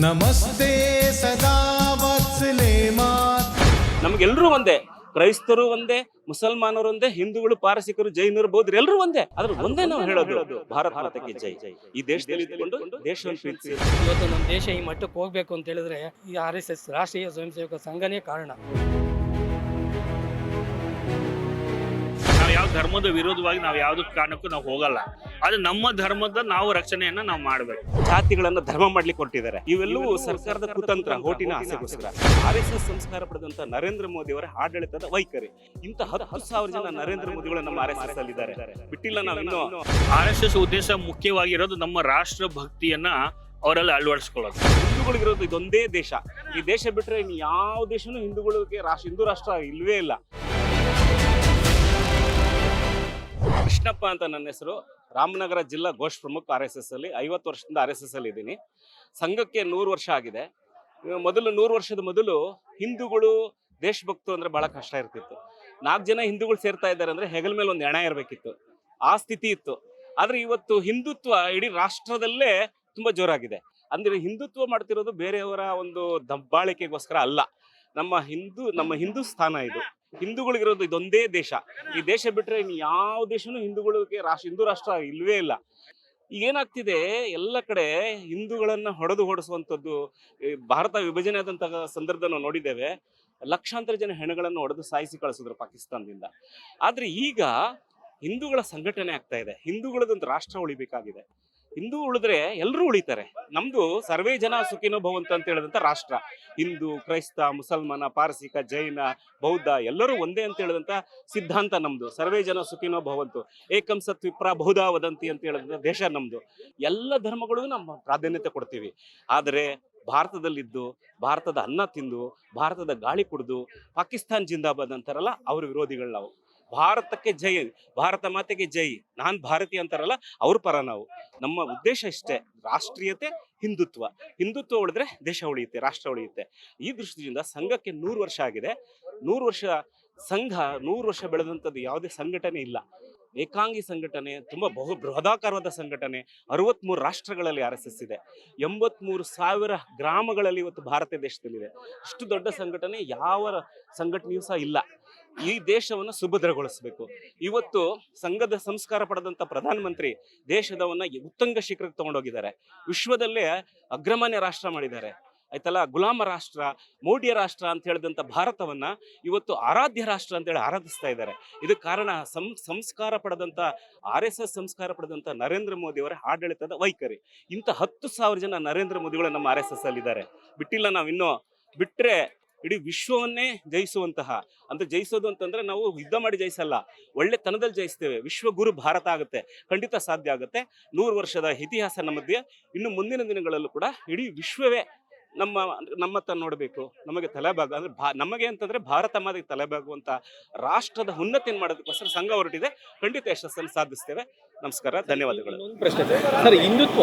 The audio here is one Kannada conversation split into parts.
ನಮಸ್ತೆ ಸದಾ ನಮ್ಗೆಲ್ರೂ ಒಂದೇ ಕ್ರೈಸ್ತರು ಒಂದೇ ಮುಸಲ್ಮಾನರು ಒಂದೇ ಹಿಂದೂಗಳು ಪಾರಸಿಕರು ಜೈನರು ಬೌದ್ಧರು ಎಲ್ಲರೂ ಒಂದೇ. ಆದ್ರೆ ಒಂದೇ ನಾವು ಹೇಳೋದು ಭಾರತ ಮಾತಕ್ಕೆ ಜೈ. ಜೈ ಈ ದೇಶದಲ್ಲಿ ದೇಶವನ್ನು ಪ್ರೀತಿಸಿ. ಇವತ್ತು ನಮ್ಮ ದೇಶ ಈ ಮಟ್ಟಕ್ಕೆ ಹೋಗ್ಬೇಕು ಅಂತ ಹೇಳಿದ್ರೆ ಈ ಆರ್ ಎಸ್ ಎಸ್ ರಾಷ್ಟ್ರೀಯ ಸ್ವಯಂ ಸೇವಕ ಸಂಘನೇ ಕಾರಣ. ನಾವು ಯಾವ ಧರ್ಮದ ವಿರೋಧವಾಗಿ ನಾವು ಯಾವುದಕ್ಕೆ ಕಾರಣಕ್ಕೂ ನಾವು ಹೋಗಲ್ಲ. ಆದ್ರೆ ನಮ್ಮ ಧರ್ಮದ ನಾವು ರಕ್ಷಣೆಯನ್ನ ನಾವು ಮಾಡಬೇಕು. ಜಾತಿಗಳನ್ನ ಧರ್ಮ ಮಾಡ್ಲಿಕ್ಕೆ ಕೊಟ್ಟಿದ್ದಾರೆ ಇವೆಲ್ಲವೂ ಸರ್ಕಾರದ ಕುತಂತ್ರ ಹೋಟಿನ ಆಸೆಗೋಸ್ಕರ. ಆರ್ ಎಸ್ ಎಸ್ ಸಂಸ್ಕಾರ ಪಡೆದಂತ ನರೇಂದ್ರ ಮೋದಿ ಅವರ ಆಡಳಿತದ ವೈಖರಿ. ಇಂತ ಹತ್ತು ಸಾವಿರ ಜನ ನರೇಂದ್ರ ಮೋದಿಗಳು ನಮ್ಮ ಆರ್ ಎಸ್ ಎಸ್ ಅಲ್ಲಿ ಇದ್ದಾರೆ. ಬಿಟ್ಟಿಲ್ಲ ನಾವಿನ್ನು ಆರ್ ಎಸ್ ಎಸ್ ಉದ್ದೇಶ ಮುಖ್ಯವಾಗಿರೋದು ನಮ್ಮ ರಾಷ್ಟ್ರ ಭಕ್ತಿಯನ್ನ ಅವರಲ್ಲಿ ಅಳವಡಿಸ್ಕೊಳ್ಳೋದು. ಹಿಂದೂಗಳಿಗಿರೋದು ಇದೊಂದೇ ದೇಶ. ಈ ದೇಶ ಬಿಟ್ರೆ ಇನ್ನು ಯಾವ ದೇಶನೂ ಹಿಂದೂಗಳಿಗೆ ರಾಷ್ಟ್ರ ಹಿಂದೂ ರಾಷ್ಟ್ರ ಇಲ್ವೇ ಇಲ್ಲ. ಕೃಷ್ಣಪ್ಪ ಅಂತ ನನ್ನ ಹೆಸರು. ರಾಮನಗರ ಜಿಲ್ಲಾ ಘೋಷ್ ಪ್ರಮುಖ ಆರ್ ಎಸ್ ಎಸ್ ಅಲ್ಲಿ ಐವತ್ತು ವರ್ಷದಿಂದ ಆರ್ ಎಸ್ ಎಸ್ ಅಲ್ಲಿ ಇದ್ದೀನಿ. ಸಂಘಕ್ಕೆ ನೂರು ವರ್ಷ ಆಗಿದೆ. ಮೊದಲು ನೂರು ವರ್ಷದ ಮೊದಲು ಹಿಂದೂಗಳು ದೇಶಭಕ್ತು ಅಂದ್ರೆ ಬಹಳ ಕಷ್ಟ ಇರ್ತಿತ್ತು. ನಾಲ್ಕು ಜನ ಹಿಂದೂಗಳು ಸೇರ್ತಾ ಇದ್ದಾರೆ ಅಂದ್ರೆ ಹೆಗಲ ಮೇಲೆ ಒಂದು ಹೆಣ ಇರಬೇಕಿತ್ತು. ಆ ಸ್ಥಿತಿ ಇತ್ತು. ಆದ್ರೆ ಇವತ್ತು ಹಿಂದುತ್ವ ಇಡೀ ರಾಷ್ಟ್ರದಲ್ಲೇ ತುಂಬಾ ಜೋರಾಗಿದೆ. ಅಂದ್ರೆ ಹಿಂದುತ್ವ ಮಾಡ್ತಿರೋದು ಬೇರೆಯವರ ಒಂದು ದಬ್ಬಾಳಿಕೆಗೋಸ್ಕರ ಅಲ್ಲ. ನಮ್ಮ ಹಿಂದೂ ನಮ್ಮ ಹಿಂದೂಸ್ಥಾನ ಇದು. ಹಿಂದೂಗಳಿಗಿರೋದು ಇದೊಂದೇ ದೇಶ. ಈ ದೇಶ ಬಿಟ್ರೆ ಇನ್ನು ಯಾವ ದೇಶನೂ ಹಿಂದೂಗಳಿಗೆ ರಾಷ್ಟ್ರ ಹಿಂದೂ ರಾಷ್ಟ್ರ ಇಲ್ವೇ ಇಲ್ಲ. ಈಗ ಏನಾಗ್ತಿದೆ ಎಲ್ಲ ಕಡೆ ಹಿಂದೂಗಳನ್ನ ಹೊಡೆದು ಹೊಡೆಸುವಂಥದ್ದು ಭಾರತ ವಿಭಜನೆ ಆದಂತಹ ಸಂದರ್ಭ ನಾವು ನೋಡಿದ್ದೇವೆ. ಲಕ್ಷಾಂತರ ಜನ ಹೆಣಗಳನ್ನು ಹೊಡೆದು ಸಾಯಿಸಿ ಕಳಿಸಿದ್ರು ಪಾಕಿಸ್ತಾನದಿಂದ. ಆದ್ರೆ ಈಗ ಹಿಂದೂಗಳ ಸಂಘಟನೆ ಆಗ್ತಾ ಇದೆ. ಹಿಂದೂಗಳದೊಂದು ರಾಷ್ಟ್ರ ಉಳಿಬೇಕಾಗಿದೆ. ಹಿಂದೂ ಉಳಿದ್ರೆ ಎಲ್ಲರೂ ಉಳಿತಾರೆ. ನಮ್ದು ಸರ್ವೇ ಜನ ಸುಖಿನೋ ಭವಂತ ಅಂತ ಹೇಳಿದಂತ ರಾಷ್ಟ್ರ. ಹಿಂದೂ, ಕ್ರೈಸ್ತ, ಮುಸಲ್ಮಾನ, ಪಾರಸಿಕ, ಜೈನ, ಬೌದ್ಧ ಎಲ್ಲರೂ ಒಂದೇ ಅಂತ ಹೇಳಿದಂತ ಸಿದ್ಧಾಂತ ನಮ್ದು. ಸರ್ವೇ ಜನ ಸುಖಿನೋ ಭವಂತು. ಏಕಂ ಸತ್ವಿಪ್ರ ಬಹುಧಾ ವದಂತಿ ಅಂತ ಹೇಳಿದಂತ ದೇಶ ನಮ್ದು. ಎಲ್ಲ ಧರ್ಮಗಳಿಗೂ ನಮ್ಮ ಪ್ರಾಧಾನ್ಯತೆ ಕೊಡ್ತೀವಿ. ಆದರೆ ಭಾರತದಲ್ಲಿದ್ದು, ಭಾರತದ ಅನ್ನ ತಿಂದು, ಭಾರತದ ಗಾಳಿ ಕುಡಿದು, ಪಾಕಿಸ್ತಾನ್ ಜಿಂದಾಬಾದ್ ಅಂತಾರಲ್ಲ, ಅವ್ರ ವಿರೋಧಿಗಳು ನಾವು. ಭಾರತಕ್ಕೆ ಜೈ, ಭಾರತ ಮಾತೆಗೆ ಜೈ, ನಾನ್ ಭಾರತೀಯ ಅಂತಾರಲ್ಲ, ಅವ್ರ ಪರ ನಾವು. ನಮ್ಮ ಉದ್ದೇಶ ಇಷ್ಟೇ, ರಾಷ್ಟ್ರೀಯತೆ, ಹಿಂದುತ್ವ. ಹಿಂದುತ್ವ ಉಳಿದ್ರೆ ದೇಶ ಉಳಿಯುತ್ತೆ, ರಾಷ್ಟ್ರ ಉಳಿಯುತ್ತೆ. ಈ ದೃಷ್ಟಿಯಿಂದ ಸಂಘಕ್ಕೆ ನೂರು ವರ್ಷ ಆಗಿದೆ. ನೂರು ವರ್ಷ ಸಂಘ, ನೂರು ವರ್ಷ ಬೆಳೆದಂಥದ್ದು ಯಾವುದೇ ಸಂಘಟನೆ ಇಲ್ಲ. ಏಕಾಂಗಿ ಸಂಘಟನೆ, ತುಂಬ ಬಹು ಬೃಹದಾಕಾರವಾದ ಸಂಘಟನೆ, ಅರವತ್ಮೂರು ರಾಷ್ಟ್ರಗಳಲ್ಲಿ ಆರ್ ಎಸ್ ಎಸ್ ಇದೆ. ಎಂಬತ್ಮೂರು ಸಾವಿರ ಗ್ರಾಮಗಳಲ್ಲಿ ಇವತ್ತು ಭಾರತ ದೇಶದಲ್ಲಿದೆ. ಇಷ್ಟು ದೊಡ್ಡ ಸಂಘಟನೆ, ಯಾವ ಸಂಘಟನೆಯೂ ಸಹ ಇಲ್ಲ. ಈ ದೇಶವನ್ನು ಸುಭದ್ರಗೊಳಿಸಬೇಕು. ಇವತ್ತು ಸಂಘದ ಸಂಸ್ಕಾರ ಪಡೆದಂತ ಪ್ರಧಾನಮಂತ್ರಿ ದೇಶದವನ್ನ ಉತ್ತಂಗ ಶಿಖರಕ್ಕೆ ತಗೊಂಡೋಗಿದ್ದಾರೆ. ವಿಶ್ವದಲ್ಲೇ ಅಗ್ರಮಾನ್ಯ ರಾಷ್ಟ್ರ ಮಾಡಿದ್ದಾರೆ. ಆಯ್ತಲ್ಲ? ಗುಲಾಮ ರಾಷ್ಟ್ರ ಮೌಢ್ಯ ರಾಷ್ಟ್ರ ಅಂತ ಹೇಳಿದಂತ ಭಾರತವನ್ನ ಇವತ್ತು ಆರಾಧ್ಯ ರಾಷ್ಟ್ರ ಅಂತೇಳಿ ಆರಾಧಿಸ್ತಾ ಇದ್ದಾರೆ. ಇದು ಕಾರಣ ಸಂ, ಸಂಸ್ಕಾರ ಪಡೆದಂಥ ಆರ್ ಎಸ್ ಎಸ್ ಸಂಸ್ಕಾರ ಪಡೆದಂಥ ನರೇಂದ್ರ ಮೋದಿ ಅವರ ಆಡಳಿತದ ವೈಖರಿ. ಇಂಥ ಹತ್ತು ಸಾವಿರ ಜನ ನರೇಂದ್ರ ಮೋದಿಗಳು ನಮ್ಮ ಆರ್ ಎಸ್ ಎಸ್ ಅಲ್ಲಿ ಇದ್ದಾರೆ ಬಿಟ್ಟಿಲ್ಲ ನಾವು ಇನ್ನೂ ಬಿಟ್ರೆ ಇಡೀ ವಿಶ್ವವನ್ನೇ ಜಯಿಸುವಂತಹ, ಅಂದ್ರೆ ಜಯಿಸೋದು ಅಂತಂದ್ರೆ ನಾವು ಯುದ್ಧ ಮಾಡಿ ಜಯಿಸಲ್ಲ, ಒಳ್ಳೆ ತನದಲ್ಲಿ ಜಯಿಸ್ತೇವೆ. ವಿಶ್ವಗುರು ಭಾರತ ಆಗುತ್ತೆ, ಖಂಡಿತ ಸಾಧ್ಯ ಆಗುತ್ತೆ. ನೂರು ವರ್ಷದ ಇತಿಹಾಸ ಮಧ್ಯೆ, ಇನ್ನು ಮುಂದಿನ ದಿನಗಳಲ್ಲೂ ಕೂಡ ಇಡೀ ವಿಶ್ವವೇ ನಮ್ಮ ನಮ್ಮತ್ತ ನೋಡಬೇಕು. ನಮಗೆ ತಲೆಬಾಗ ಅಂದ್ರೆ ಭಾ, ನಮಗೆ ಅಂತಂದ್ರೆ ಭಾರತ ಮಾದಿಗೆ ತಲೆಬಾಗುವಂತ ರಾಷ್ಟ್ರದ ಉನ್ನತಿಯನ್ನು ಮಾಡೋದಕ್ಕೋಸ್ಕರ ಸಂಘ ಹೊರಟಿದೆ. ಖಂಡಿತ ಯಶಸ್ಸನ್ನು ಸಾಧಿಸ್ತೇವೆ. ನಮಸ್ಕಾರ, ಧನ್ಯವಾದಗಳು. ಪ್ರಶ್ನೆ ಸರ್, ಹಿಂದುತ್ವ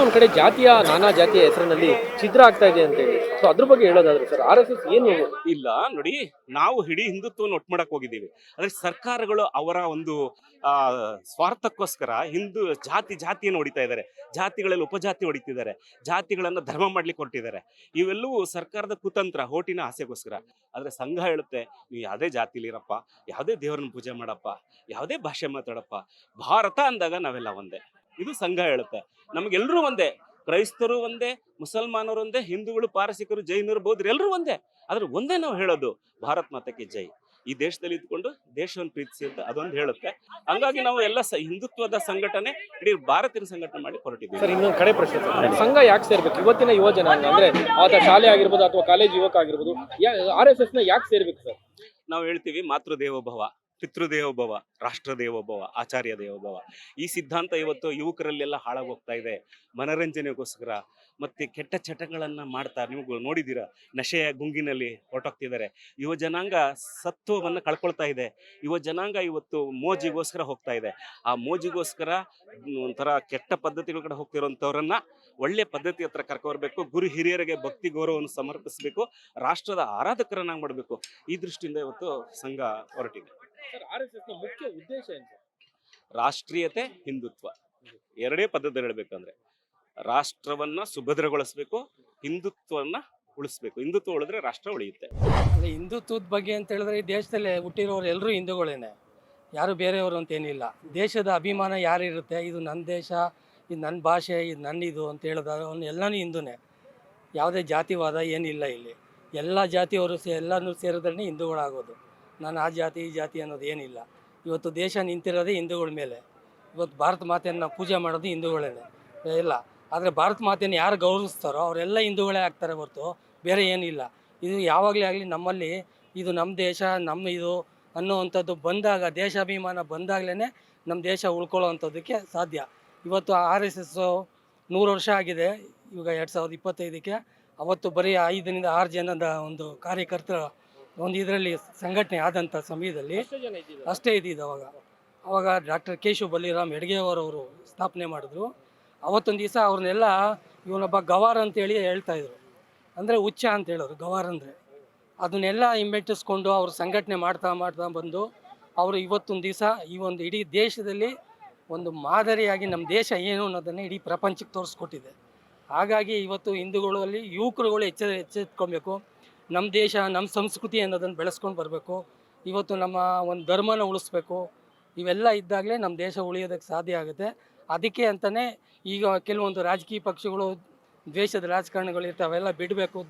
ಒಂದ್ ಕಡೆ ಜಾತಿಯ, ನಾನಾ ಜಾತಿಯ ಹೆಸರಿನಲ್ಲಿ ಛಿದ್ರ ಆಗ್ತಾ ಇದೆ ಅಂತ ಹೇಳಿ. ಅದ್ರ ಬಗ್ಗೆ ಹೇಳೋದಾದ್ರೆ ಸರ್ ಆರ್ ಎಸ್ ಎಸ್ ಏನು ಇಲ್ಲ, ನೋಡಿ, ನಾವು ಇಡೀ ಹಿಂದುತ್ವವನ್ನು ಒಟ್ಟು ಮಾಡಕ್ ಹೋಗಿದ್ದೀವಿ. ಅಂದ್ರೆ ಸರ್ಕಾರಗಳು ಅವರ ಒಂದು, ಆ, ಸ್ವಾರ್ಥಕ್ಕೋಸ್ಕರ ಹಿಂದೂ ಜಾತಿ ಜಾತಿಯನ್ನು ಹೊಡಿತಾ ಇದ್ದಾರೆ. ಜಾತಿಗಳಲ್ಲಿ ಉಪಜಾತಿ ಹೊಡಿತಿದ್ದಾರೆ. ಜಾತಿಗಳನ್ನ ಧರ್ಮ ಮಾಡ್ಲಿಕ್ಕೆ ಹೊರಟಿದ್ದಾರೆ. ಇವೆಲ್ಲವೂ ಸರ್ಕಾರದ ಕುತಂತ್ರ, ಹೋಟಿನ ಆಸೆಗೋಸ್ಕರ. ಆದ್ರೆ ಸಂಘ ಹೇಳುತ್ತೆ, ನೀವು ಯಾವುದೇ ಜಾತಿಲಿರಪ್ಪ, ಯಾವುದೇ ದೇವರನ್ನ ಪೂಜೆ ಮಾಡಪ್ಪ, ಯಾವುದೇ ಭಾಷೆ ಮಾತಾಡಪ್ಪ, ಭಾರತ ಅಂದಾಗ ನಾವೆಲ್ಲ ಒಂದೇ. ಇದು ಸಂಘ ಹೇಳುತ್ತೆ. ನಮಗೆಲ್ಲರೂ ಒಂದೇ. ಕ್ರೈಸ್ತರು ಒಂದೇ ಮುಸಲ್ಮಾನರು ಒಂದೇ ಹಿಂದೂಗಳು ಪಾರಸಿಕರು ಜೈನರು ಬೌದ್ಧರು ಎಲ್ಲರೂ ಒಂದೇ. ಆದ್ರೆ ಒಂದೇ ನಾವು ಹೇಳೋದು ಭಾರತ್ ಮಾತಕ್ಕೆ ಜೈ. ಈ ದೇಶದಲ್ಲಿ ಇದ್ಕೊಂಡು ದೇಶವನ್ನು ಪ್ರೀತಿಸಿ ಅಂತ ಅದೊಂದು ಹೇಳುತ್ತೆ. ಹಂಗಾಗಿ ನಾವು ಎಲ್ಲ ಹಿಂದುತ್ವದ ಸಂಘಟನೆ ಇಡೀ ಭಾರತೀಯ ಸಂಘಟನೆ ಮಾಡಿ ಹೊರಟಿದ್ದೀವಿ. ಸರ್ ಇನ್ನೊಂದು ಕಡೆ ಪ್ರಶ್ನೆ ಸಂಘ ಯಾಕೆ ಸೇರ್ಬೇಕು? ಇವತ್ತಿನ ಯುವಜನ ಅಂದ್ರೆ ಆತ ಶಾಲೆ ಆಗಿರ್ಬೋದು ಅಥವಾ ಕಾಲೇಜ್ ಯುವಕ ಆಗಿರ್ಬೋದು ಆರ್ ಎಸ್ ಎಸ್ನ ಯಾಕೆ ಸೇರ್ಬೇಕು ಸರ್? ನಾವು ಹೇಳ್ತೀವಿ ಮಾತೃದೇವೋಭವ. ಪಿತೃದೇವೋಭವ ರಾಷ್ಟ್ರ ದೇವೋಭವ ಆಚಾರ್ಯ ದೇವೋಭವ ಈ ಸಿದ್ಧಾಂತ ಇವತ್ತು ಯುವಕರಲ್ಲೆಲ್ಲ ಹಾಳಾಗೋಗ್ತಾ ಇದೆ. ಮನರಂಜನೆಗೋಸ್ಕರ ಮತ್ತೆ ಕೆಟ್ಟ ಚಟಗಳನ್ನು ಮಾಡ್ತಾ ನೀವು ನೋಡಿದ್ದೀರಾ? ನಶೆಯ ಗುಂಗಿನಲ್ಲಿ ಹೊರಟೋಗ್ತಿದ್ದಾರೆ. ಯುವ ಜನಾಂಗ ಸತ್ವವನ್ನ ಕಳ್ಕೊಳ್ತಾ ಇದೆ. ಯುವ ಜನಾಂಗ ಇವತ್ತು ಮೋಜಿಗೋಸ್ಕರ ಹೋಗ್ತಾ ಇದೆ. ಆ ಮೋಜಿಗೋಸ್ಕರ ಒಂಥರ ಕೆಟ್ಟ ಪದ್ಧತಿಗಳ ಕಡೆ ಹೋಗ್ತಿರೋಂಥವ್ರನ್ನ ಒಳ್ಳೆ ಪದ್ಧತಿ ಹತ್ರ ಕರ್ಕೊಬರ್ಬೇಕು. ಗುರು ಹಿರಿಯರಿಗೆ ಭಕ್ತಿ ಗೌರವವನ್ನು ಸಮರ್ಪಿಸಬೇಕು. ರಾಷ್ಟ್ರದ ಆರಾಧಕರನ್ನಾಗಿ ಮಾಡಬೇಕು. ಈ ದೃಷ್ಟಿಯಿಂದ ಇವತ್ತು ಸಂಘ ಹೊರಟಿದೆ. ಮುಖ್ಯ ಉದ್ದೇಶ ಏನು ಸರ್? ರಾಷ್ಟ್ರೀಯತೆ ಹಿಂದುತ್ವ. ಎರಡೇ ಪದ್ಧತಿ ಹೇಳ್ಬೇಕಂದ್ರೆ ರಾಷ್ಟ್ರವನ್ನ ಸುಭದ್ರಗೊಳಿಸ್ಬೇಕು ಹಿಂದುತ್ವವನ್ನ ಉಳಿಸ್ಬೇಕು. ಹಿಂದುತ್ವ ಉಳಿದ್ರೆ ರಾಷ್ಟ್ರ ಉಳಿಯುತ್ತೆ. ಹಿಂದುತ್ವದ ಬಗ್ಗೆ ಅಂತ ಹೇಳಿದ್ರೆ ಈ ದೇಶದಲ್ಲಿ ಹುಟ್ಟಿರೋರು ಎಲ್ಲರೂ ಹಿಂದೂಗಳೇನೆ. ಯಾರು ಬೇರೆಯವರು ಅಂತ ಏನಿಲ್ಲ. ದೇಶದ ಅಭಿಮಾನ ಯಾರಿರುತ್ತೆ? ಇದು ನನ್ನ ದೇಶ ಇದು ನನ್ನ ಭಾಷೆ ಇದು ನನ್ನ ಇದು ಅಂತ ಹೇಳಿದಾಗ ಅವನು ಎಲ್ಲನೂ ಹಿಂದೂನೇ. ಯಾವುದೇ ಜಾತಿವಾದ ಏನಿಲ್ಲ ಇಲ್ಲಿ. ಎಲ್ಲ ಜಾತಿಯವರು ಸೇ ಎಲ್ಲರೂ ಸೇರಿದ್ರೆ ಹಿಂದೂಗಳಾಗೋದು. ನಾನು ಆ ಜಾತಿ, ಈ ಜಾತಿ ಅನ್ನೋದು ಏನಿಲ್ಲ. ಇವತ್ತು ದೇಶ ನಿಂತಿರೋದೇ ಹಿಂದೂಗಳ ಮೇಲೆ. ಇವತ್ತು ಭಾರತ ಮಾತೆಯನ್ನು ನಾವು ಪೂಜೆ ಮಾಡೋದು ಹಿಂದೂಗಳೇ ಇಲ್ಲ. ಆದರೆ ಭಾರತ ಮಾತೆಯನ್ನು ಯಾರು ಗೌರವಿಸ್ತಾರೋ ಅವರೆಲ್ಲ ಹಿಂದೂಗಳೇ ಆಗ್ತಾರೆ ಹೊರತು. ಬೇರೆ ಏನಿಲ್ಲ. ಇದು ಯಾವಾಗಲೇ ಆಗಲಿ ನಮ್ಮಲ್ಲಿ ಇದು ನಮ್ಮ ದೇಶ, ನಮ್ಮ ಇದು ಅನ್ನೋವಂಥದ್ದು ಬಂದಾಗ, ದೇಶಾಭಿಮಾನ ಬಂದಾಗಲೇ ನಮ್ಮ ದೇಶ ಉಳ್ಕೊಳ್ಳೋ ಅಂಥದ್ದಕ್ಕೆ ಸಾಧ್ಯ. ಇವತ್ತು ಆರ್ ಎಸ್ ಎಸ್ಸು ನೂರು ವರ್ಷ ಆಗಿದೆ. ಇವಾಗ ಎರಡು ಸಾವಿರದ ಇಪ್ಪತ್ತೈದಕ್ಕೆ. ಅವತ್ತು ಬರೀ ಐದರಿಂದ ಆರು ಜನದ ಒಂದು ಕಾರ್ಯಕರ್ತರ ಒಂದು ಇದರಲ್ಲಿ ಸಂಘಟನೆ ಆದಂಥ ಸಮಯದಲ್ಲಿ ಅಷ್ಟೇ ಇದ್ದಿದ್ದು ಅವಾಗ. ಅವಾಗ ಡಾಕ್ಟರ್ ಕೇಶವ್ ಬಲ್ಲಿರಾಮ್ ಹೆಡ್ಗೆಯವರವರು ಸ್ಥಾಪನೆ ಮಾಡಿದ್ರು. ಅವತ್ತೊಂದು ದಿವಸ ಅವ್ರನ್ನೆಲ್ಲ ಇವನೊಬ್ಬ ಗವಾರ್ ಅಂತೇಳಿ ಹೇಳ್ತಾ ಇದ್ರು. ಅಂದರೆ ಹುಚ್ಚ ಅಂತ ಹೇಳೋರು ಗವಾರ್ ಅಂದರೆ. ಅದನ್ನೆಲ್ಲ ಹಿಮ್ಮೆಟ್ಟಿಸ್ಕೊಂಡು ಅವರು ಸಂಘಟನೆ ಮಾಡ್ತಾ ಮಾಡ್ತಾ ಬಂದು ಅವರು ಇವತ್ತೊಂದು ದಿವಸ ಈ ಒಂದು ಇಡೀ ದೇಶದಲ್ಲಿ ಒಂದು ಮಾದರಿಯಾಗಿ ನಮ್ಮ ದೇಶ ಏನು ಅನ್ನೋದನ್ನು ಇಡೀ ಪ್ರಪಂಚಕ್ಕೆ ತೋರಿಸ್ಕೊಟ್ಟಿದೆ. ಹಾಗಾಗಿ ಇವತ್ತು ಹಿಂದೂಗಳಲ್ಲಿ ಯುವಕರುಗಳು ಎಚ್ಚ ಎಚ್ಚೆತ್ಕೊಬೇಕು ನಮ್ಮ ದೇಶ ನಮ್ಮ ಸಂಸ್ಕೃತಿ ಅನ್ನೋದನ್ನು ಬೆಳೆಸ್ಕೊಂಡು ಬರಬೇಕು. ಇವತ್ತು ನಮ್ಮ ಒಂದು ಧರ್ಮನ ಉಳಿಸ್ಬೇಕು. ಇವೆಲ್ಲ ಇದ್ದಾಗಲೇ ನಮ್ಮ ದೇಶ ಉಳಿಯೋದಕ್ಕೆ ಸಾಧ್ಯ ಆಗುತ್ತೆ. ಅದಕ್ಕೆ ಅಂತಲೇ ಈಗ ಕೆಲವೊಂದು ರಾಜಕೀಯ ಪಕ್ಷಗಳು, ದ್ವೇಷದ ರಾಜಕಾರಣಗಳು ಇರ್ತವೆ, ಅವೆಲ್ಲ ಬಿಡಬೇಕು.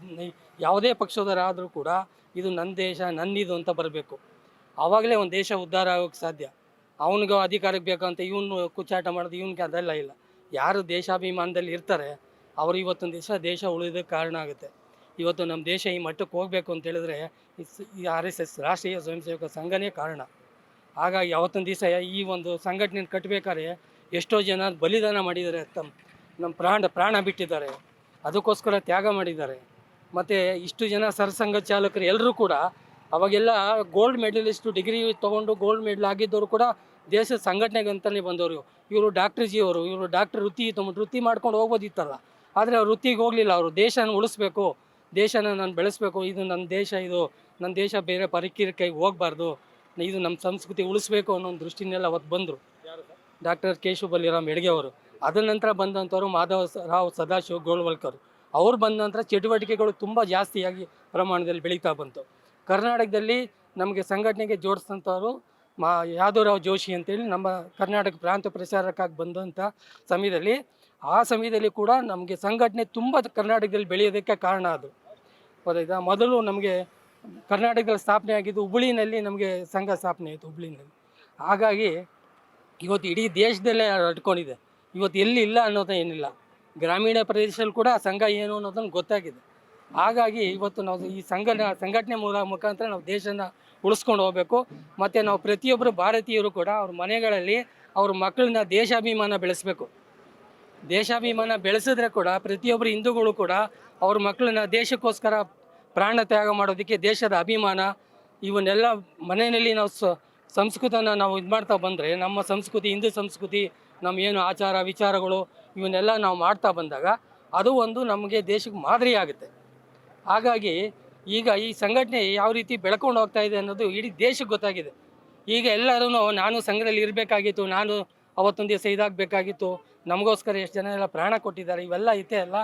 ಯಾವುದೇ ಪಕ್ಷದವರಾದರೂ ಕೂಡ ಇದು ನನ್ನ ದೇಶ, ನನ್ನಿದು ಅಂತ ಬರಬೇಕು. ಆವಾಗಲೇ ಒಂದು ದೇಶ ಉದ್ಧಾರ ಆಗೋಕ್ಕೆ ಸಾಧ್ಯ. ಅವನಿಗೆ ಅಧಿಕಾರಕ್ಕೆ ಬೇಕಂತ ಇವನು ಕುಚ್ಚಾಟ ಮಾಡೋದು ಇವನಿಗೆ ಅದೆಲ್ಲ ಇಲ್ಲ. ಯಾರು ದೇಶಾಭಿಮಾನದಲ್ಲಿ ಇರ್ತಾರೆ, ಅವರು ಇವತ್ತೊಂದು ದಿವಸ ದೇಶ ಉಳಿಯೋದಕ್ಕೆ ಕಾರಣ ಆಗುತ್ತೆ. ಇವತ್ತು ನಮ್ಮ ದೇಶ ಈ ಮಟ್ಟಕ್ಕೆ ಹೋಗಬೇಕು ಅಂತ ಹೇಳಿದ್ರೆ ಈ ಆರ್ ಎಸ್ ಎಸ್ ರಾಷ್ಟ್ರೀಯ ಸ್ವಯಂ ಸೇವಕ ಸಂಘನೇ ಕಾರಣ. ಹಾಗಾಗಿ ಅವತ್ತೊಂದು ದಿವಸ ಈ ಒಂದು ಸಂಘಟನೆ ಕಟ್ಟಬೇಕಾದ್ರೆ ಎಷ್ಟೋ ಜನ ಬಲಿದಾನ ಮಾಡಿದ್ದಾರೆ, ತಮ್ಮ, ನಮ್ಮ ಪ್ರಾಣ ಪ್ರಾಣ ಬಿಟ್ಟಿದ್ದಾರೆ. ಅದಕ್ಕೋಸ್ಕರ ತ್ಯಾಗ ಮಾಡಿದ್ದಾರೆ. ಮತ್ತು ಇಷ್ಟು ಜನ ಸರ್ಸಂಘ ಚಾಲಕರು ಎಲ್ಲರೂ ಕೂಡ ಅವಾಗೆಲ್ಲ ಗೋಲ್ಡ್ ಮೆಡಲಿಸ್ಟು ಡಿಗ್ರಿ ತೊಗೊಂಡು ಗೋಲ್ಡ್ ಮೆಡಲ್ ಆಗಿದ್ದವರು ಕೂಡ ದೇಶದ ಸಂಘಟನೆಗೆ ಅಂತಲೇ ಬಂದವರು. ಇವರು ಡಾಕ್ಟರ್ ಜಿ ಅವರು, ಇವರು ಡಾಕ್ಟರ್ ವೃತ್ತಿ ತೊಗೊಂಡು ವೃತ್ತಿ ಮಾಡ್ಕೊಂಡು ಹೋಗ್ಬೋದಿತ್ತಲ್ಲ. ಆದರೆ ಅವ್ರು ವೃತ್ತಿಗೆ ಹೋಗಲಿಲ್ಲ, ಅವರು ದೇಶನ ಉಳಿಸ್ಬೇಕು. ದೇಶನ ನಾನು ಬೆಳೆಸಬೇಕು ಇದು ನನ್ನ ದೇಶ ಇದು ನನ್ನ ದೇಶ ಬೇರೆ ಪರಿಕಿರ ಕೈ ಹೋಗಬಾರ್ದು ಇದು ನಮ್ಮ ಸಂಸ್ಕೃತಿ ಉಳಿಸ್ಬೇಕು ಅನ್ನೋ ಒಂದು ದೃಷ್ಟಿನೆಲ್ಲ ಅವತ್ತು ಬಂದರು? ಡಾಕ್ಟರ್ ಕೇಶು ಬಲ್ಲಿರಾಮ್ ಹೆಡ್ಗೆ ಅವರು. ಅದ ನಂತರ ಬಂದಂಥವ್ರು ಮಾಧವ ರಾವ್ ಸದಾಶಿವ ಗೋಳ್ವಲ್ಕರ್. ಅವ್ರು ಬಂದ ನಂತರ ಚಟುವಟಿಕೆಗಳು ತುಂಬ ಜಾಸ್ತಿಯಾಗಿ ಪ್ರಮಾಣದಲ್ಲಿ ಬೆಳೀತಾ ಬಂತು. ಕರ್ನಾಟಕದಲ್ಲಿ ನಮಗೆ ಸಂಘಟನೆಗೆ ಜೋಡಿಸಿದಂಥವ್ರು ಮಾ ಯಾದವರಾವ್ ಜೋಶಿ ಅಂತೇಳಿ ನಮ್ಮ ಕರ್ನಾಟಕ ಪ್ರಾಂತ ಪ್ರಚಾರಕ್ಕಾಗಿ ಬಂದಂಥ ಸಮಯದಲ್ಲಿ ಆ ಸಮಯದಲ್ಲಿ ಕೂಡ ನಮಗೆ ಸಂಘಟನೆ ತುಂಬ ಕರ್ನಾಟಕದಲ್ಲಿ ಬೆಳೆಯೋದಕ್ಕೆ ಕಾರಣ ಅದು. ಗೊತ್ತಾಯ್ತಾ ಮೊದಲು ನಮಗೆ ಕರ್ನಾಟಕದಲ್ಲಿ ಸ್ಥಾಪನೆ ಆಗಿದ್ದು ಹುಬ್ಳಿನಲ್ಲಿ ನಮಗೆ ಸಂಘ ಸ್ಥಾಪನೆ ಆಯಿತು ಹುಬ್ಳಿನಲ್ಲಿ ಹಾಗಾಗಿ ಇವತ್ತು ಇಡೀ ದೇಶದಲ್ಲೇ ಹಟ್ಕೊಂಡಿದೆ ಇವತ್ತು ಎಲ್ಲಿ ಇಲ್ಲ ಅನ್ನೋದು ಏನಿಲ್ಲ. ಗ್ರಾಮೀಣ ಪ್ರದೇಶದಲ್ಲಿ ಕೂಡ ಸಂಘ ಏನು ಅನ್ನೋದನ್ನು ಗೊತ್ತಾಗಿದೆ. ಹಾಗಾಗಿ ಇವತ್ತು ನಾವು ಈ ಸಂಘ ಸಂಘಟನೆ ಮೂಲ ಮುಖಾಂತರ ನಾವು ದೇಶನ ಉಳಿಸ್ಕೊಂಡು ಹೋಗಬೇಕು. ಮತ್ತು ನಾವು ಪ್ರತಿಯೊಬ್ಬರು ಭಾರತೀಯರು ಕೂಡ ಅವ್ರ ಮನೆಗಳಲ್ಲಿ ಅವ್ರ ಮಕ್ಕಳನ್ನ ದೇಶಾಭಿಮಾನ ಬೆಳೆಸಬೇಕು. ದೇಶಾಭಿಮಾನ ಬೆಳೆಸಿದ್ರೆ ಕೂಡ ಪ್ರತಿಯೊಬ್ಬರು ಹಿಂದೂಗಳು ಕೂಡ ಅವ್ರ ಮಕ್ಕಳನ್ನ ದೇಶಕ್ಕೋಸ್ಕರ ಪ್ರಾಣ ತ್ಯಾಗ ಮಾಡೋದಕ್ಕೆ ದೇಶದ ಅಭಿಮಾನ, ಇವನ್ನೆಲ್ಲ ಮನೆಯಲ್ಲಿ ನಾವು ಸಂಸ್ಕೃತನ ನಾವು ಇದು ಮಾಡ್ತಾ ಬಂದರೆ, ನಮ್ಮ ಸಂಸ್ಕೃತಿ, ಹಿಂದೂ ಸಂಸ್ಕೃತಿ, ನಮ್ಮ ಏನು ಆಚಾರ ವಿಚಾರಗಳು, ಇವನ್ನೆಲ್ಲ ನಾವು ಮಾಡ್ತಾ ಬಂದಾಗ ಅದು ಒಂದು ನಮಗೆ ದೇಶಕ್ಕೆ ಮಾದರಿ ಆಗುತ್ತೆ. ಹಾಗಾಗಿ ಈಗ ಈ ಸಂಘಟನೆ ಯಾವ ರೀತಿ ಬೆಳ್ಕೊಂಡು ಹೋಗ್ತಾ ಇದೆ ಅನ್ನೋದು ಇಡೀ ದೇಶಕ್ಕೆ ಗೊತ್ತಾಗಿದೆ. ಈಗ ಎಲ್ಲರೂ ನಾನು ಸಂಘದಲ್ಲಿ ಇರಬೇಕಾಗಿತ್ತು, ನಾನು ಅವತ್ತೊಂದು ದಿವಸ ಇದಾಗಬೇಕಾಗಿತ್ತು, ನಮಗೋಸ್ಕರ ಎಷ್ಟು ಜನ ಎಲ್ಲ ಪ್ರಾಣ ಕೊಟ್ಟಿದ್ದಾರೆ, ಇವೆಲ್ಲ ಐತೆ ಅಲ್ಲ.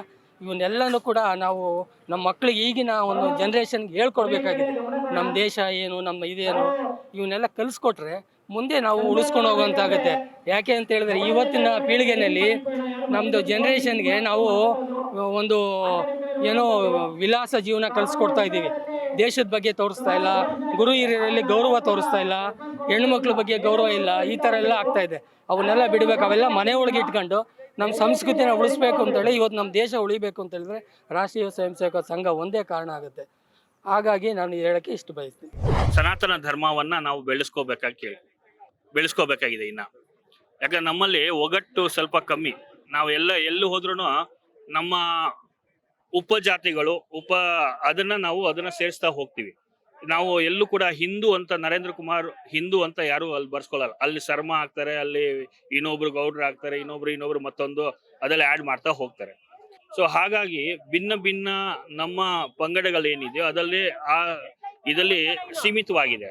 ಇವನ್ನೆಲ್ಲನೂ ಕೂಡ ನಾವು ನಮ್ಮ ಮಕ್ಕಳಿಗೆ ಈಗಿನ ಒಂದು ಜನ್ರೇಷನ್ಗೆ ಹೇಳ್ಕೊಡ್ಬೇಕಾಗಿದೆ. ನಮ್ಮ ದೇಶ ಏನು, ನಮ್ಮ ಇದೇನು, ಇವನ್ನೆಲ್ಲ ಕಲಿಸ್ಕೊಟ್ರೆ ಮುಂದೆ ನಾವು ಉಳಿಸ್ಕೊಂಡು ಹೋಗುವಂತಾಗುತ್ತೆ. ಯಾಕೆ ಅಂತ ಹೇಳಿದ್ರೆ ಇವತ್ತಿನ ಪೀಳಿಗೆನಲ್ಲಿ ನಮ್ಮದು ಜನ್ರೇಷನ್ಗೆ ನಾವು ಒಂದು ಏನೋ ವಿಲಾಸ ಜೀವನ ಕಲಿಸ್ಕೊಡ್ತಾ ಇದ್ದೀವಿ. ದೇಶದ ಬಗ್ಗೆ ತೋರಿಸ್ತಾ ಇಲ್ಲ, ಗುರು ಹಿರಿಯರಲ್ಲಿ ಗೌರವ ತೋರಿಸ್ತಾ ಇಲ್ಲ ಹೆಣ್ಮಕ್ಳ ಬಗ್ಗೆ ಗೌರವ ಇಲ್ಲ, ಈ ಥರ ಎಲ್ಲ ಆಗ್ತಾ ಇದೆ. ಅವನ್ನೆಲ್ಲ ಬಿಡಬೇಕು, ಅವೆಲ್ಲ ಮನೆ ಒಳಗೆ ಇಟ್ಕೊಂಡು ನಮ್ಮ ಸಂಸ್ಕೃತಿನ ಉಳಿಸ್ಬೇಕು ಅಂತೇಳಿ ಇವತ್ತು ನಮ್ಮ ದೇಶ ಉಳಿಬೇಕು ಅಂತ ಹೇಳಿದ್ರೆ ರಾಷ್ಟ್ರೀಯ ಸ್ವಯಂ ಸೇವಕ ಸಂಘ ಒಂದೇ ಕಾರಣ ಆಗುತ್ತೆ. ಹಾಗಾಗಿ ನಾನು ಹೇಳಕ್ಕೆ ಇಷ್ಟು ಬಯಸ್ತೀನಿ. ಸನಾತನ ಧರ್ಮವನ್ನ ನಾವು ಬೆಳೆಸ್ಕೋಬೇಕಾಗಿ ಬೆಳೆಸ್ಕೋಬೇಕಾಗಿದೆ ಇನ್ನ. ಯಾಕಂದ್ರೆ ನಮ್ಮಲ್ಲಿ ಒಗಟ್ಟು ಸ್ವಲ್ಪ ಕಮ್ಮಿ. ನಾವು ಎಲ್ಲ ಎಲ್ಲಿ ಹೋದ್ರೂ ನಮ್ಮ ಉಪಜಾತಿಗಳು ಉಪ ಅದನ್ನ ನಾವು ಅದನ್ನ ಸೇರಿಸ್ತಾ ಹೋಗ್ತೀವಿ. ನಾವು ಎಲ್ಲೂ ಕೂಡ ಹಿಂದೂ ಅಂತ ನರೇಂದ್ರ ಕುಮಾರ್ ಹಿಂದೂ ಅಂತ ಯಾರು ಅಲ್ಲಿ ಬರ್ಸ್ಕೊಳಲ್ಲ. ಅಲ್ಲಿ ಶರ್ಮ ಹಾಕ್ತಾರೆ, ಅಲ್ಲಿ ಇನ್ನೊಬ್ರು ಗೌಡ್ರು ಹಾಕ್ತಾರೆ, ಇನ್ನೊಬ್ರು ಇನ್ನೊಬ್ರು ಮತ್ತೊಂದು ಅದೆಲ್ಲ ಆ್ಯಡ್ ಮಾಡ್ತಾ ಹೋಗ್ತಾರೆ. ಸೊ ಹಾಗಾಗಿ ಭಿನ್ನ ಭಿನ್ನ ನಮ್ಮ ಪಂಗಡಗಳೇನಿದೆಯೋ ಅದರಲ್ಲಿ ಆ ಇದರಲ್ಲಿ ಸೀಮಿತವಾಗಿದೆ.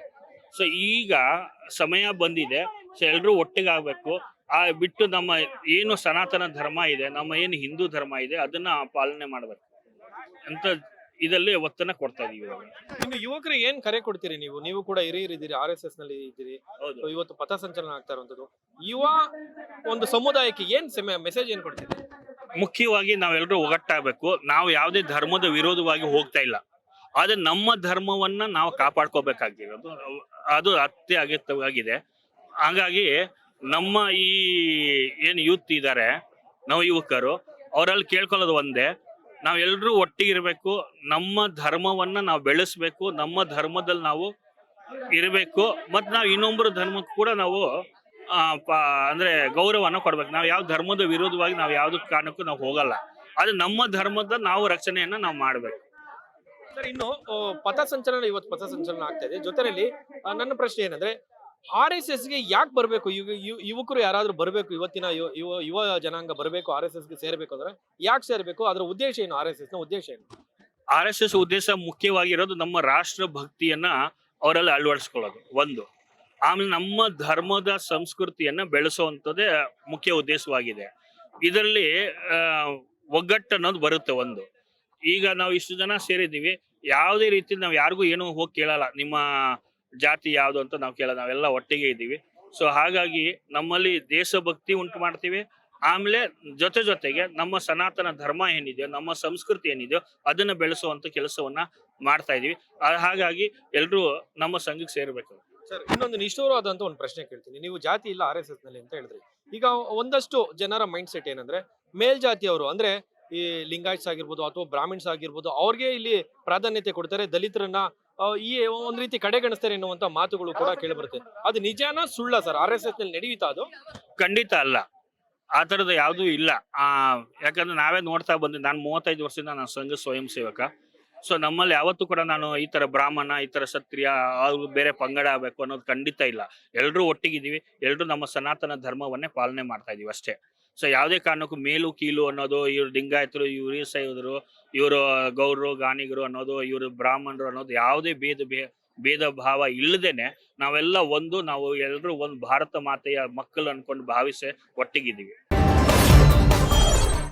ಸೊ ಈಗ ಸಮಯ ಬಂದಿದೆ ಸೊ ಎಲ್ಲರೂ ಒಟ್ಟಿಗಾಗಬೇಕು. ಆ ಬಿಟ್ಟು ನಮ್ಮ ಏನು ಸನಾತನ ಧರ್ಮ ಇದೆ, ನಮ್ಮ ಏನು ಹಿಂದೂ ಧರ್ಮ ಇದೆ, ಅದನ್ನ ಪಾಲನೆ ಮಾಡಬೇಕು. ಅಂತ ಇದಲ್ಲಿ ಒತ್ತನ್ನ ಕೊಡ್ತಾ ಇದೀವಿ ಇವಾಗ. ಇನ್ನು ಯುವಕರಿಗೆ ಏನ್ ಕರೆ ಕೊಡ್ತೀರಿ ನೀವು? ನೀವು ಕೂಡ ಹಿರಿಯರಿದ್ದೀರಿ ಆರ್ ಎಸ್ ಎಸ್ನಲ್ಲಿ ಇದ್ದೀರಿ. ಹೌದು. ಇವತ್ತು ಪಥಸಂಚಲನ ಆಗ್ತಾ ಇರುವಂತದ್ದು. ಯುವ ಒಂದು ಸಮುದಾಯಕ್ಕೆ ಏನ್ ಮೆಸೇಜ್ ಏನ್ ಕೊಡ್ತೀರಿ? ಮುಖ್ಯವಾಗಿ ನಾವೆಲ್ಲರೂ ಒಗಟ್ಟಾಗಬೇಕು ನಾವು ಯಾವುದೇ ಧರ್ಮದ ವಿರೋಧವಾಗಿ ಹೋಗ್ತಾ ಇಲ್ಲ. ಆದ್ರೆ ನಮ್ಮ ಧರ್ಮವನ್ನ ನಾವು ಕಾಪಾಡ್ಕೋಬೇಕಾಗಿರೋದು ಅದು ಅತ್ಯಗತ್ಯವಾಗಿದೆ ಹಾಗಾಗಿ ನಮ್ಮ ಈ ಏನು ಯೂತ್ ಇದ್ದಾರೆ ನಾವು ಯುವಕರು ಅವರಲ್ಲಿ ಕೇಳ್ಕೊಳ್ಳೋದು ಒಂದೇ. ನಾವೆಲ್ಲರೂ ಇರಬೇಕು ನಮ್ಮ ಧರ್ಮವನ್ನ ನಾವು ಬೆಳೆಸ್ಬೇಕು, ನಮ್ಮ ಧರ್ಮದಲ್ಲಿ ನಾವು ಇರಬೇಕು, ಮತ್ತು ನಾವು ಇನ್ನೊಬ್ಬರ ಧರ್ಮಕ್ಕೂ ಕೂಡ ನಾವು ಅಂದ್ರೆ ಗೌರವನ ಕೊಡ್ಬೇಕು. ನಾವು ಯಾವ ಧರ್ಮದ ವಿರೋಧವಾಗಿ ನಾವು ಯಾವ್ದು ಕಾರಣಕ್ಕೂ ನಾವು ಹೋಗಲ್ಲ. ಆದ್ರೆ ನಮ್ಮ ಧರ್ಮದ ನಾವು ರಕ್ಷಣೆಯನ್ನ ನಾವು ಮಾಡ್ಬೇಕು. ಸರ್, ಇನ್ನು ಪಥಸಂಚಲನ, ಇವತ್ತು ಪಥಸಂಚಲನ ಆಗ್ತಾ ಇದೆ. ಜೊತೆಯಲ್ಲಿ ನನ್ನ ಪ್ರಶ್ನೆ ಏನಂದ್ರೆ ಆರ್ ಎಸ್ ಎಸ್ಗೆ ಯಾಕೆ ಬರಬೇಕು? ಯುವಕರು ಯಾರಾದರೂ ಬರಬೇಕು? ಇವತ್ತಿನ ಯುವ- ಯುವ ಜನಾಂಗ ಬರಬೇಕು, ಆರ್ ಎಸ್ ಎಸ್ಗೆ ಸೇರ್ಬೇಕು ಅಂದ್ರೆ ಯಾಕೆ ಸೇರಬೇಕು? ಅದರ ಉದ್ದೇಶ ಏನು? ಆರ್ ಎಸ್ ಎಸ್ನ ಉದ್ದೇಶ ಏನು? ಆರ್ ಎಸ್ ಎಸ್ ಉದ್ದೇಶ ಮುಖ್ಯವಾಗಿರೋದು ನಮ್ಮ ರಾಷ್ಟ್ರ ಭಕ್ತಿಯನ್ನ ಅವರಲ್ಲಿ ಅಳವಡಿಸ್ಕೊಳ್ಳೋದು, ಒಂದು. ಆಮೇಲೆ ನಮ್ಮ ಧರ್ಮದ ಸಂಸ್ಕೃತಿಯನ್ನ ಬೆಳೆಸುವಂಥದ್ದೇ ಮುಖ್ಯ ಉದ್ದೇಶವಾಗಿದೆ. ಇದರಲ್ಲಿ ಒಗ್ಗಟ್ಟು ಅನ್ನೋದು ಬರುತ್ತೆ ಒಂದು. ಈಗ ನಾವು ಇಷ್ಟು ಜನ ಸೇರಿದ್ದೀವಿ, ಯಾವುದೇ ರೀತಿ ನಾವು ಯಾರಿಗೂ ಏನೂ ಹೋಗಿ ಕೇಳಲ್ಲ. ನಿಮ್ಮ ಜಾತಿ ಯಾವುದು ಅಂತ ನಾವು ಕೇಳಲ್ಲ ನಾವೆಲ್ಲ ಒಟ್ಟಿಗೆ ಇದ್ದೀವಿ. ಸೊ ಹಾಗಾಗಿ ನಮ್ಮಲ್ಲಿ ದೇಶಭಕ್ತಿ ಉಂಟು ಮಾಡ್ತೀವಿ. ಆಮೇಲೆ ಜೊತೆ ಜೊತೆಗೆ ನಮ್ಮ ಸನಾತನ ಧರ್ಮ ಏನಿದೆಯೋ, ನಮ್ಮ ಸಂಸ್ಕೃತಿ ಏನಿದೆಯೋ ಅದನ್ನ ಬೆಳೆಸುವಂತ ಕೆಲಸವನ್ನ ಮಾಡ್ತಾ ಇದೀವಿ ಹಾಗಾಗಿ ಎಲ್ಲರೂ ನಮ್ಮ ಸಂಘಕ್ಕೆ ಸೇರಬೇಕು. ಸರ್, ಇನ್ನೊಂದು ನಿಷ್ಠುರವಾದಂತ ಒಂದು ಪ್ರಶ್ನೆ ಕೇಳ್ತೀನಿ. ನೀವು ಜಾತಿ ಇಲ್ಲ ಆರ್ ಎಸ್ ಎಸ್ನಲ್ಲಿ ಅಂತ ಹೇಳಿದ್ರಿ. ಈಗ ಒಂದಷ್ಟು ಜನರ ಮೈಂಡ್ ಸೆಟ್ ಏನಂದ್ರೆ, ಮೇಲ್ಜಾತಿಯವರು ಅಂದ್ರೆ ಈ ಲಿಂಗಾಯತ್ಸ್ ಆಗಿರ್ಬೋದು ಅಥವಾ ಬ್ರಾಹ್ಮಿಣ್ಸ್ ಆಗಿರ್ಬೋದು, ಅವ್ರಿಗೆ ಇಲ್ಲಿ ಪ್ರಾಧಾನ್ಯತೆ ಕೊಡ್ತಾರೆ, ದಲಿತರನ್ನ ಈ ಒಂದ್ ರೀತಿ ಕಡೆಗಣಿಸ್ತಾರೆ ಎನ್ನುವಂತ ಮಾತುಗಳು ಕೂಡ ಕೇಳಿಬರುತ್ತೆ. ಅದು ನಿಜಾನ ಸುಳ್ಳ ಸರ್? ಆರ್ ಎಸ್ ಎಸ್ನಲ್ಲಿ ನಡೆಯುತ್ತಾ ಅದು? ಖಂಡಿತ ಅಲ್ಲ. ಆ ಥರದ್ದು ಯಾವುದೂ ಇಲ್ಲ. ಆ, ಯಾಕಂದ್ರೆ ನಾವೇ ನೋಡ್ತಾ ಬಂದೆ ನಾನು ಮೂವತ್ತೈದು ವರ್ಷದಿಂದ ನಾನು ಸಂಘ ಸ್ವಯಂ ಸೇವಕ. ಸೊ ನಮ್ಮಲ್ಲಿ ಯಾವತ್ತೂ ಕೂಡ ನಾನು ಈ ತರ ಬ್ರಾಹ್ಮಣ, ಈ ತರ ಕ್ಷತ್ರಿಯ ಅವ್ರು ಬೇರೆ ಪಂಗಡ ಆಗಬೇಕು ಅನ್ನೋದು ಖಂಡಿತ ಇಲ್ಲ. ಎಲ್ಲರೂ ಒಟ್ಟಿಗಿದ್ದೀವಿ. ಎಲ್ಲರೂ ನಮ್ಮ ಸನಾತನ ಧರ್ಮವನ್ನೇ ಪಾಲನೆ ಮಾಡ್ತಾ ಇದೀವಿ ಅಷ್ಟೇ. ಸೊ ಯಾವುದೇ ಕಾರಣಕ್ಕೂ ಮೇಲು, ಕೀಲು ಅನ್ನೋದು ಇವರು ಲಿಂಗಾಯತರು, ಇವ್ರು ಈಸೈದರು ಇವರು ಗೌರರು ಗಾಣಿಗರು ಅನ್ನೋದು, ಇವರು ಬ್ರಾಹ್ಮಣರು ಅನ್ನೋದು ಯಾವುದೇ ಭೇದ ಭೇದ ಭಾವ ಇಲ್ಲದೇನೆ ನಾವೆಲ್ಲ ಒಂದು, ನಾವು ಎಲ್ಲರೂ ಒಂದು ಭಾರತ ಮಾತೆಯ ಮಕ್ಕಳು ಅನ್ಕೊಂಡು ಭಾವಿಸಿ ಒಟ್ಟಿಗಿದ್ದೀವಿ.